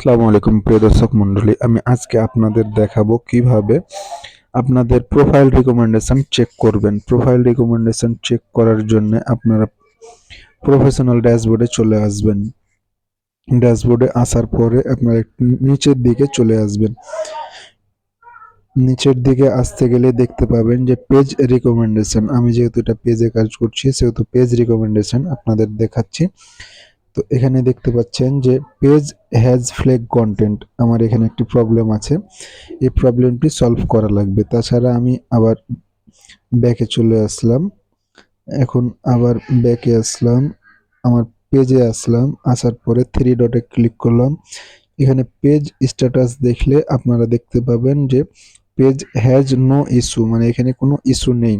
আসসালামু আলাইকুম প্রিয় দর্শক মণ্ডলী, আমি আজকে আপনাদের দেখাবো কীভাবে আপনাদের প্রোফাইল রিকমেন্ডেশন চেক করবেন। প্রোফাইল রিকমেন্ডেশন চেক করার জন্য আপনারা প্রফেশনাল ড্যাশবোর্ডে চলে আসবেন। ড্যাশবোর্ডে আসার পরে আপনারা নিচের দিকে চলে আসবেন। নিচের দিকে আসতে গেলে দেখতে পাবেন যে পেজ রিকমেন্ডেশন আমি যেহেতু এটা পেজে কাজ করছি, সেহেতু পেজ রিকমেন্ডেশন আপনাদের দেখাচ্ছি। তো এখানে দেখতে পাচ্ছেন যে পেজ হ্যাজ ফ্লেগ কন্টেন্ট আমার এখানে একটি প্রবলেম আছে। এই প্রবলেমটি সলভ করা লাগবে। তাছাড়া আমি আবার ব্যাকে চলে আসলাম। এখন আবার ব্যাকে আসলাম, আমার পেজে আসলাম, আসার পরে থ্রি ডটে ক্লিক করলাম। এখানে পেজ স্ট্যাটাস দেখলে আপনারা দেখতে পাবেন যে পেজ হ্যাজ নো ইস্যু মানে এখানে কোনো ইস্যু নেই।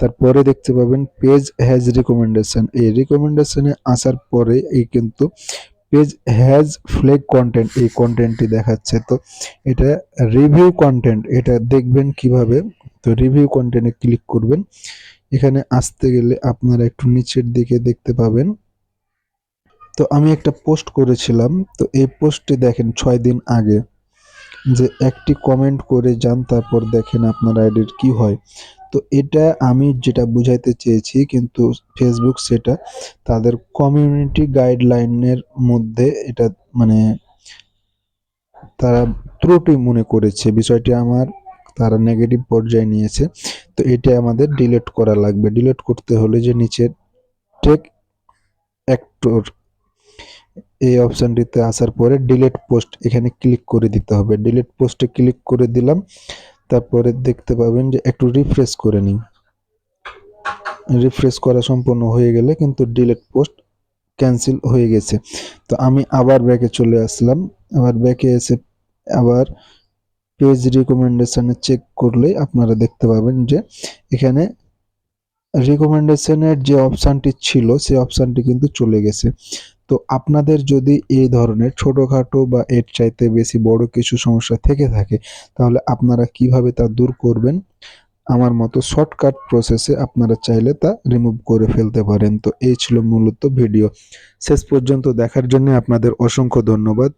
তারপরে দেখতে পাবেন পেজ হ্যাজ রিকমেন্ডেশন এই রিকমেন্ডেশনে আসার পরে এই কিন্তু পেজ হ্যাজ ফ্লেগ কন্টেন্ট এই কন্টেন্টটি দেখাচ্ছে। তো এটা রিভিউ কন্টেন্ট এটা দেখবেন কীভাবে? তো রিভিউ কন্টেন্টে ক্লিক করবেন। এখানে আসতে গেলে আপনারা একটু নিচের দিকে দেখতে পাবেন। তো আমি একটা পোস্ট করেছিলাম। তো এই পোস্টটি দেখেন ছয় দিন আগে। যে একটি কমেন্ট করে যান, তারপর দেখেন আপনার আইডির কি হয়। তো এটা আমি যেটা বুঝাইতে চেয়েছি, কিন্তু ফেসবুক সেটা তাদের কমিউনিটি গাইডলাইনের মধ্যে এটা মানে তারা ত্রুটি মনে করেছে। বিষয়টি আমার, তারা নেগেটিভ পর্যায়ে নিয়েছে। তো এটা আমাদের ডিলেট করা লাগবে। ডিলেট করতে হলে যে নিচের টেক অ্যাক্টর এই অপশানটিতে আসার পরে ডিলেট পোস্ট এখানে ক্লিক করে দিতে হবে। ডিলেট পোস্টে ক্লিক করে দিলাম তারপরে দেখতে পাবেন যে একটু রিফ্রেশ করে নিন। রিফ্রেশ করা সম্পূর্ণ হয়ে গেলে কিন্তু ডিলেট পোস্ট ক্যান্সেল হয়ে গেছে। তো আমি আবার ব্যাকে চলে আসলাম। আবার ব্যাকে এসে আবার পেজ রিকমেন্ডেশনে চেক করলে আপনারা দেখতে পাবেন যে এখানে রিকমেন্ডেশনের যে অপশানটি ছিল সেই অপশানটি কিন্তু চলে গেছে। তো আপনাদের যদি এই ধরনের ছোটোখাটো বা এর চাইতে বেশি বড় কিছু সমস্যা থেকে থাকে, তাহলে আপনারা কীভাবে তা দূর করবেন? আমার মতো শর্টকাট প্রসেসে আপনারা চাইলে তা রিমুভ করে ফেলতে পারেন। তো এই ছিল মূলত ভিডিও শেষ পর্যন্ত দেখার জন্য আপনাদের অসংখ্য ধন্যবাদ।